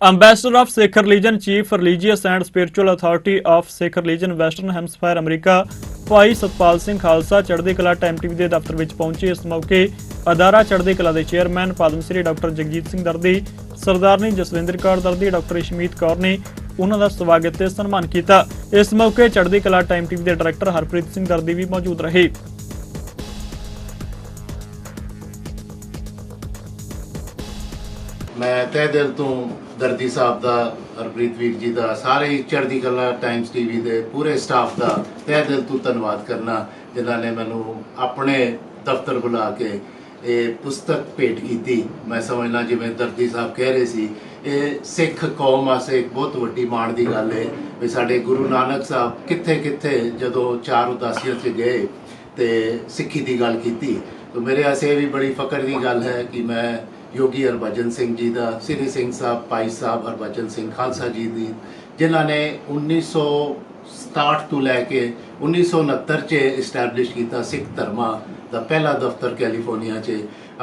Ambassador of Sikh religion chief religious and spiritual authority of Sikh religion western hemisphere America Bhai Satpal Singh Khalsa ਚੜ੍ਹਦੀ Kala time TV ਦੇ ਦਫ਼ਤਰ ਵਿੱਚ ਪਹੁੰਚੇ ਇਸ ਮੌਕੇ ਅਦਾਰਾ ਚੜ੍ਹਦੀ ਕਲਾ ਦੇ ਚੇਅਰਮੈਨ ਪਦਮ ਸ੍ਰੀ ਡਾਕਟਰ ਜਗਜੀਤ ਸਿੰਘ ਦਰਦੀ, ਸਰਦਾਰਨੀ ਜਸਵਿੰਦਰ ਕੌਰ ਦਰਦੀ, ਡਾਕਟਰ ਇਸ਼ਮੀਤ ਕੌਰ ਨੇ ਉਹਨਾਂ ਦਾ ਸਵਾਗਤ ਤੇ ਸਨਮਾਨ ਕੀਤਾ। ਇਸ ਮੌਕੇ ਚੜ੍ਹਦੀ ਕਲਾ ਟਾਈਮ ਟੀਵੀ ਦੇ ਡਾਇਰੈਕਟਰ ਹਰਪ੍ਰੀਤ ਸਿੰਘ ਦਰਦੀ ਵੀ ਮੌਜੂਦ ਰਹੇ। ਮੈਂ ਤਹਿ ਦਿਲ ਤੋਂ ਦਰਦੀ ਸਾਹਿਬ ਦਾ, ਹਰਪ੍ਰੀਤ ਵੀਰ ਜੀ ਦਾ, ਸਾਰੇ ਹੀ ਚੜ੍ਹਦੀ ਕਲਾ ਟਾਈਮਸ ਟੀਵੀ ਦੇ ਪੂਰੇ ਸਟਾਫ ਦਾ ਤਹਿ ਦਿਲ ਤੋਂ ਧੰਨਵਾਦ ਕਰਨਾ, ਜਿਨ੍ਹਾਂ ਨੇ ਮੈਨੂੰ ਆਪਣੇ ਦਫ਼ਤਰ ਬੁਲਾ ਕੇ ਇਹ ਪੁਸਤਕ ਭੇਟ ਕੀਤੀ। ਮੈਂ ਸਮਝਣਾ ਜਿਵੇਂ ਦਰਦੀ ਸਾਹਿਬ ਕਹਿ ਰਹੇ ਸੀ, ਇਹ ਸਿੱਖ ਕੌਮ ਵਾਸਤੇ ਇੱਕ ਬਹੁਤ ਵੱਡੀ ਮਾਣ ਦੀ ਗੱਲ ਹੈ ਵੀ ਸਾਡੇ ਗੁਰੂ ਨਾਨਕ ਸਾਹਿਬ ਕਿੱਥੇ ਕਿੱਥੇ ਜਦੋਂ ਚਾਰ ਉਦਾਸੀਆਂ 'ਚ ਗਏ ਤੇ ਸਿੱਖੀ ਦੀ ਗੱਲ ਕੀਤੀ। ਤਾਂ ਮੇਰੇ ਵਾਸਤੇ ਇਹ ਵੀ ਬੜੀ ਫਕਰ ਦੀ ਗੱਲ ਹੈ ਕਿ ਮੈਂ ਯੋਗੀ ਹਰਭਜਨ ਸਿੰਘ ਜੀ ਦਾ, ਸ੍ਰੀ ਸਿੰਘ ਸਾਹਿਬ, ਭਾਈ ਸਾਹਿਬ ਹਰਭਜਨ ਸਿੰਘ ਖਾਲਸਾ ਜੀ ਦੀ, ਜਿਨ੍ਹਾਂ ਨੇ 1967 ਤੋਂ ਲੈ ਕੇ 1969 ਚ ਇਸਟੈਬਲਿਸ਼ ਕੀਤਾ ਸਿੱਖ ਧਰਮਾਂ ਦਾ ਪਹਿਲਾ ਦਫ਼ਤਰ ਕੈਲੀਫੋਰਨੀਆ 'ਚ।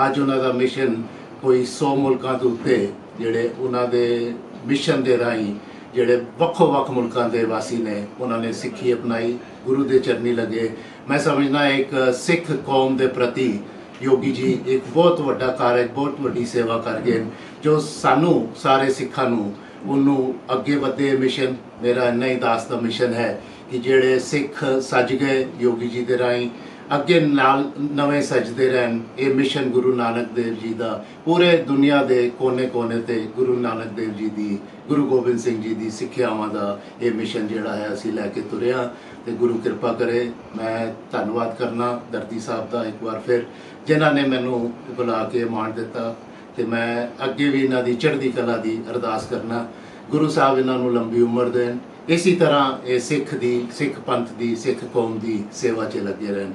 ਅੱਜ ਉਹਨਾਂ ਦਾ ਮਿਸ਼ਨ ਕੋਈ 100 ਮੁਲਕਾਂ ਤੋਂ ਉੱਤੇ, ਜਿਹੜੇ ਉਹਨਾਂ ਦੇ ਮਿਸ਼ਨ ਦੇ ਰਾਹੀਂ ਜਿਹੜੇ ਵੱਖੋ ਵੱਖ ਮੁਲਕਾਂ ਦੇ ਵਾਸੀ ਨੇ, ਉਹਨਾਂ ਨੇ ਸਿੱਖੀ ਅਪਣਾਈ, ਗੁਰੂ ਦੇ ਚਰਨੀ ਲੱਗੇ। ਮੈਂ ਸਮਝਦਾ ਇੱਕ ਸਿੱਖ ਕੌਮ ਦੇ ਪ੍ਰਤੀ ਯੋਗੀ ਜੀ ਇੱਕ ਬਹੁਤ ਵੱਡਾ ਕਾਰਜ ਬਹੁਤ ਵੱਡੀ ਸੇਵਾ ਕਰ ਗਏ ਜੋ ਸਾਨੂੰ ਸਾਰੇ ਸਿੱਖਾਂ ਨੂੰ, ਉਹਨੂੰ ਅੱਗੇ ਵਧੇ ਮਿਸ਼ਨ, ਮੇਰਾ ਇੰਨਾ ਹੀ ਦਾਸ ਦਾ ਮਿਸ਼ਨ ਹੈ ਕਿ ਜਿਹੜੇ ਸਿੱਖ ਸੱਜ ਗਏ ਯੋਗੀ ਜੀ ਦੇ ਰਾਹੀਂ ਅੱਗੇ ਨਾਲ ਨਵੇਂ ਸਜਦੇ ਰਹਿਣ, ਇਹ ਮਿਸ਼ਨ ਗੁਰੂ ਨਾਨਕ ਦੇਵ ਜੀ ਦਾ ਪੂਰੇ ਦੁਨੀਆ ਦੇ ਕੋਨੇ-ਕੋਨੇ ਤੇ ਗੁਰੂ ਨਾਨਕ ਦੇਵ ਜੀ ਦੀ, ਗੁਰੂ ਗੋਬਿੰਦ ਸਿੰਘ ਜੀ ਦੀ ਸਿੱਖਿਆਵਾਂ ਦਾ ਇਹ ਮਿਸ਼ਨ ਜਿਹੜਾ ਹੈ ਅਸੀਂ ਲੈ ਕੇ ਤੁਰਿਆ ਤੇ ਗੁਰੂ ਕਿਰਪਾ ਕਰੇ। ਮੈਂ ਧੰਨਵਾਦ ਕਰਨਾ ਦਰਦੀ ਸਾਹਿਬ ਦਾ ਇੱਕ ਵਾਰ ਫਿਰ, ਜਿਨ੍ਹਾਂ ਨੇ ਮੈਨੂੰ ਬੁਲਾ ਕੇ ਮਾਣ ਦਿੱਤਾ ਤੇ ਮੈਂ ਅੱਗੇ ਵੀ ਇਹਨਾਂ ਦੀ ਚੜ੍ਹਦੀ ਕਲਾ ਦੀ ਅਰਦਾਸ ਕਰਨਾ। ਗੁਰੂ ਸਾਹਿਬ ਇਹਨਾਂ ਨੂੰ ਲੰਬੀ ਉਮਰ ਦੇਣ। ਇਸੇ ਤਰ੍ਹਾਂ ਇਹ ਸਿੱਖ ਦੀ, ਸਿੱਖ ਪੰਥ ਦੀ, ਸਿੱਖ ਕੌਮ ਦੀ ਸੇਵਾ 'ਚ ਲੱਗੇ ਰਹਿਣ।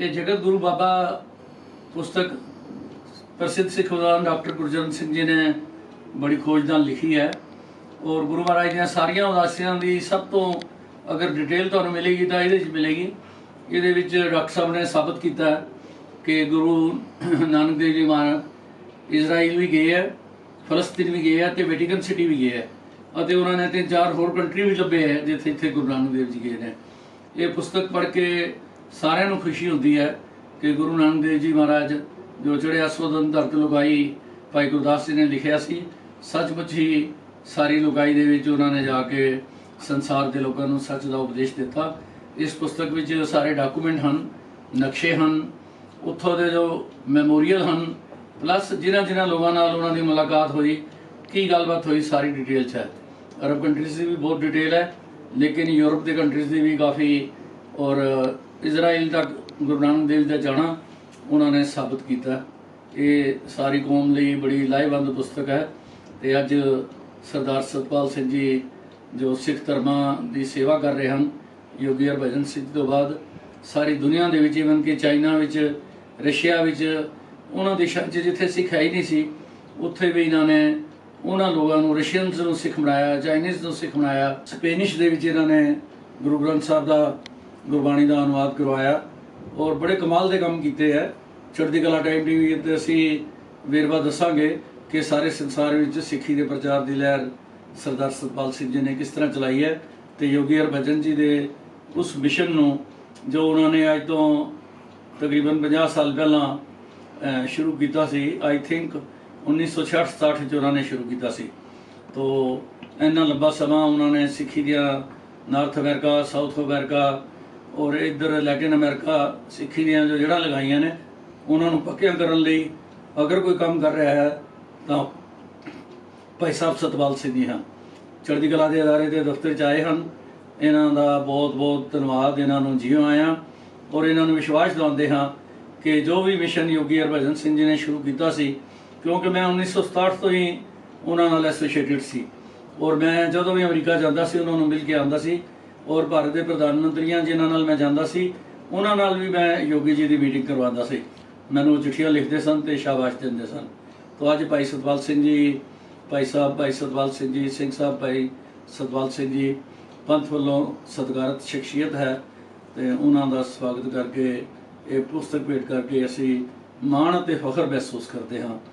ਇਹ ਜਗਤ ਗੁਰੂ ਬਾਬਾ ਪੁਸਤਕ ਪ੍ਰਸਿੱਧ ਸਿੱਖ ਵਿਦਵਾਨ ਡਾਕਟਰ ਗੁਰਜਨ ਸਿੰਘ ਜੀ ਨੇ ਬੜੀ ਖੋਜ ਨਾਲ ਲਿਖੀ ਹੈ। ਔਰ ਗੁਰੂ ਮਹਾਰਾਜ ਦੀਆਂ ਸਾਰੀਆਂ ਉਦਾਸੀਆਂ ਦੀ ਸਭ ਤੋਂ ਅਗਰ ਡਿਟੇਲ ਤੁਹਾਨੂੰ ਮਿਲੇਗੀ ਤਾਂ ਇਹਦੇ ਵਿੱਚ ਮਿਲੇਗੀ। ਇਹਦੇ ਵਿੱਚ ਡਾਕਟਰ ਸਾਹਿਬ ਨੇ ਸਾਬਤ ਕੀਤਾ ਕਿ ਗੁਰੂ ਨਾਨਕ ਦੇਵ ਜੀ ਮਹਾਰਾਜ ਇਜ਼ਰਾਈਲ ਵੀ ਗਏ ਹੈ, ਫਲਸਤੀਨ ਵੀ ਗਏ ਹੈ ਤੇ ਵੈਟੀਕਨ ਸਿਟੀ ਵੀ ਗਏ ਹੈ ਅਤੇ ਉਹਨਾਂ ਨੇ ਤਿੰਨ ਚਾਰ ਹੋਰ ਕੰਟਰੀ ਵੀ ਲੱਭੇ ਹੈ ਜਿੱਥੇ ਇੱਥੇ ਗੁਰੂ ਨਾਨਕ ਦੇਵ ਜੀ ਗਏ ਨੇ। ਇਹ ਪੁਸਤਕ ਪੜ੍ਹ ਕੇ ਸਾਰਿਆਂ ਨੂੰ ਖੁਸ਼ੀ ਹੁੰਦੀ ਹੈ ਕਿ ਗੁਰੂ ਨਾਨਕ ਦੇਵ ਜੀ ਮਹਾਰਾਜ ਜੋ ਚੜਿਆ ਸੋਦਨ ਧਰਤ ਲੁਕਾਈ ਭਾਈ ਗੁਰਦਾਸ ਜੀ ਨੇ ਲਿਖਿਆ ਸੀ, ਸੱਚਮੁੱਚ ਹੀ ਸਾਰੀ ਲੁਕਾਈ ਦੇ ਵਿੱਚ ਉਹਨਾਂ ਨੇ ਜਾ ਕੇ ਸੰਸਾਰ ਦੇ ਲੋਕਾਂ ਨੂੰ ਸੱਚ ਦਾ ਉਪਦੇਸ਼ ਦਿੱਤਾ। ਇਸ ਪੁਸਤਕ ਵਿੱਚ ਸਾਰੇ ਡਾਕੂਮੈਂਟ ਹਨ, ਨਕਸ਼ੇ ਹਨ, ਉੱਥੋਂ ਦੇ ਜੋ ਮੈਮੋਰੀਅਲ ਹਨ, ਪਲੱਸ ਜਿਨ੍ਹਾਂ ਜਿਨ੍ਹਾਂ ਲੋਕਾਂ ਨਾਲ ਉਹਨਾਂ ਦੀ ਮੁਲਾਕਾਤ ਹੋਈ, ਕੀ ਗੱਲਬਾਤ ਹੋਈ ਸਾਰੀ ਡਿਟੇਲ ਚ ਹੈ। ਅਰਬ ਕੰਟਰੀਜ਼ ਦੀ ਵੀ ਬਹੁਤ ਡਿਟੇਲ ਹੈ, ਲੇਕਿਨ ਯੂਰਪ ਦੇ ਕੰਟਰੀਜ਼ ਦੀ ਵੀ ਕਾਫੀ ਔਰ ਇਜ਼ਰਾਈਲ ਤੱਕ ਗੁਰੂ ਨਾਨਕ ਦੇਵ ਦਾ ਜਾਣਾ ਉਹਨਾਂ ਨੇ ਸਾਬਤ ਕੀਤਾ। ਇਹ ਸਾਰੀ ਕੌਮ ਲਈ ਬੜੀ ਲਾਹੇਵੰਦ ਪੁਸਤਕ ਹੈ ਤੇ ਅੱਜ ਸਰਦਾਰ ਸਤਪਾਲ ਸਿੰਘ ਜੀ ਜੋ ਸਿੱਖ ਧਰਮਾਂ ਦੀ ਸੇਵਾ ਕਰ ਰਹੇ ਹਨ, ਯੋਗੀ ਹਰਭਜਨ ਸਿੰਘ ਤੋਂ ਬਾਅਦ ਸਾਰੀ ਦੁਨੀਆ ਦੇ ਵਿੱਚ ਇਵਨ ਕਿ ਚਾਈਨਾ ਵਿੱਚ, ਰਸ਼ੀਆ ਵਿੱਚ, ਉਹਨਾਂ ਦੇਸ਼ਾਂ 'ਚ ਜਿੱਥੇ ਸਿੱਖ ਹੈ ਹੀ ਨਹੀਂ ਸੀ, ਉੱਥੇ ਵੀ ਇਹਨਾਂ ਨੇ ਉਹਨਾਂ ਲੋਕਾਂ ਨੂੰ, ਰਸ਼ੀਅਨਸ ਨੂੰ ਸਿੱਖ ਬਣਾਇਆ, ਚਾਈਨੀਜ਼ ਨੂੰ ਸਿੱਖ ਬਣਾਇਆ। ਸਪੈਨਿਸ਼ ਦੇ ਵਿੱਚ ਇਹਨਾਂ ਨੇ ਗੁਰੂ ਗ੍ਰੰਥ ਸਾਹਿਬ ਦਾ ਗੁਰਬਾਣੀ ਦਾ ਅਨੁਵਾਦ ਕਰਵਾਇਆ ਔਰ ਬੜੇ ਕਮਾਲ ਦੇ ਕੰਮ ਕੀਤੇ ਹੈ। ਚੜ੍ਹਦੀ ਕਲਾ ਟਾਈਮ ਟੀਵੀ ਤੇ ਅਸੀਂ ਵੇਰਵਾ ਦੱਸਾਂਗੇ ਕਿ ਸਾਰੇ ਸੰਸਾਰ ਵਿੱਚ ਸਿੱਖੀ ਦੇ ਪ੍ਰਚਾਰ ਦੀ ਲਹਿਰ ਸਰਦਾਰ ਸਤਪਾਲ ਸਿੰਘ ਜੀ ਨੇ ਕਿਸ ਤਰ੍ਹਾਂ ਚਲਾਈ ਹੈ ਤੇ ਯੋਗੀ ਹਰਭਜਨ ਜੀ ਦੇ ਉਸ ਮਿਸ਼ਨ ਨੂੰ ਜੋ ਉਹਨਾਂ ਨੇ ਅੱਜ ਤੋਂ ਤਕਰੀਬਨ 50 ਸਾਲ ਪਹਿਲਾਂ ਸ਼ੁਰੂ ਕੀਤਾ ਸੀ ਆਈ ਥਿੰਕ 1966 ਚ ਉਹਨਾਂ ਨੇ ਸ਼ੁਰੂ ਕੀਤਾ ਸੀ। ਤੋ, ਇੰਨਾ ਲੰਬਾ ਸਮਾਂ ਉਹਨਾਂ ਨੇ ਸਿੱਖੀ ਦੀਆਂ ਨਾਰਥ ਅਮਰੀਕਾ, ਸਾਊਥ ਅਮਰੀਕਾ ਔਰ ਇੱਧਰ ਲੈਟਿਨ ਅਮਰੀਕਾ ਸਿੱਖੀ ਦੀਆਂ ਜੋ ਜੜ੍ਹਾਂ ਲਗਾਈਆਂ ਨੇ, ਉਹਨਾਂ ਨੂੰ ਪੱਕਿਆਂ ਕਰਨ ਲਈ ਅਗਰ ਕੋਈ ਕੰਮ ਕਰ ਰਿਹਾ ਹੈ, ਤਾਂ ਭਾਈ ਸਾਹਿਬ ਸਤਪਾਲ ਸਿੰਘ ਜੀ ਚੜ੍ਹਦੀ ਕਲਾ ਦੇ ਅਦਾਰੇ ਦੇ ਦਫ਼ਤਰ ਚ ਆਏ ਹਨ। ਇਹਨਾਂ ਦਾ ਬਹੁਤ ਬਹੁਤ ਧੰਨਵਾਦ। ਇਹਨਾਂ ਨੂੰ ਜਿਉਂ ਆਇਆ ਔਰ ਇਹਨਾਂ ਨੂੰ ਵਿਸ਼ਵਾਸ ਦਿਵਾਉਂਦੇ ਹਾਂ ਕਿ ਜੋ ਵੀ ਮਿਸ਼ਨ ਯੋਗੀ ਹਰਭਜਨ ਸਿੰਘ ਜੀ ਨੇ ਸ਼ੁਰੂ ਕੀਤਾ ਸੀ, ਕਿਉਂਕਿ ਮੈਂ 1967 ਤੋਂ ਹੀ ਉਹਨਾਂ ਨਾਲ ਐਸੋਸੀਏਟਿਡ ਸੀ। ਔਰ ਮੈਂ ਜਦੋਂ ਵੀ ਅਮਰੀਕਾ ਜਾਂਦਾ ਸੀ, ਉਹਨਾਂ ਨੂੰ ਮਿਲ ਕੇ ਆਉਂਦਾ ਸੀ। ਔਰ ਭਾਰਤ ਦੇ ਪ੍ਰਧਾਨ ਮੰਤਰੀਆਂ ਜਿਨ੍ਹਾਂ ਨਾਲ ਮੈਂ ਜਾਂਦਾ ਸੀ, ਉਹਨਾਂ ਨਾਲ ਵੀ ਮੈਂ ਯੋਗੀ ਜੀ ਦੀ ਮੀਟਿੰਗ ਕਰਵਾਉਂਦਾ ਸੀ। ਮੈਨੂੰ ਚਿੱਠੀਆਂ ਲਿਖਦੇ ਸਨ ਤੇ ਸ਼ਾਬਾਸ਼ ਦਿੰਦੇ ਸਨ। ਤੋਂ ਅੱਜ ਭਾਈ ਸਤਪਾਲ ਸਿੰਘ ਜੀ, ਭਾਈ ਸਾਹਿਬ, ਭਾਈ ਸਤਪਾਲ ਸਿੰਘ ਜੀ, ਸਿੰਘ ਸਾਹਿਬ ਭਾਈ ਸਤਪਾਲ ਸਿੰਘ ਜੀ, ਪੰਥ ਵੱਲੋਂ ਸਤਿਕਾਰਤ ਸ਼ਖਸੀਅਤ ਹੈ ਤੇ ਉਹਨਾਂ ਦਾ ਸਵਾਗਤ ਕਰਕੇ, ਇਹ ਪੁਸਤਕ ਭੇਟ ਕਰਕੇ ਅਸੀਂ ਮਾਣ ਅਤੇ ਫਖਰ ਮਹਿਸੂਸ ਕਰਦੇ ਹਾਂ।